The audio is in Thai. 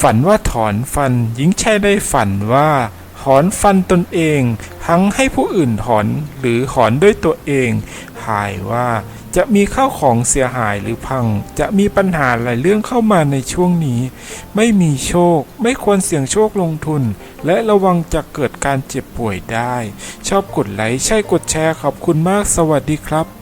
ฝันว่าถอนฟันหญิงชายได้ฝันว่า ถอนฟันตนเอง ทั้งให้ผู้อื่นถอนหรือถอนด้วยตัวเองหายว่าจะมีข้าวของเสียหายหรือพัง จะมีปัญหาหลายเรื่องเข้ามาในช่วงนี้ ไม่มีโชค ไม่ควรเสี่ยงโชคลงทุน และระวังจะเกิดการเจ็บป่วยได้ ชอบกดไลค์ใช่กดแชร์ขอบคุณมากสวัสดีครับ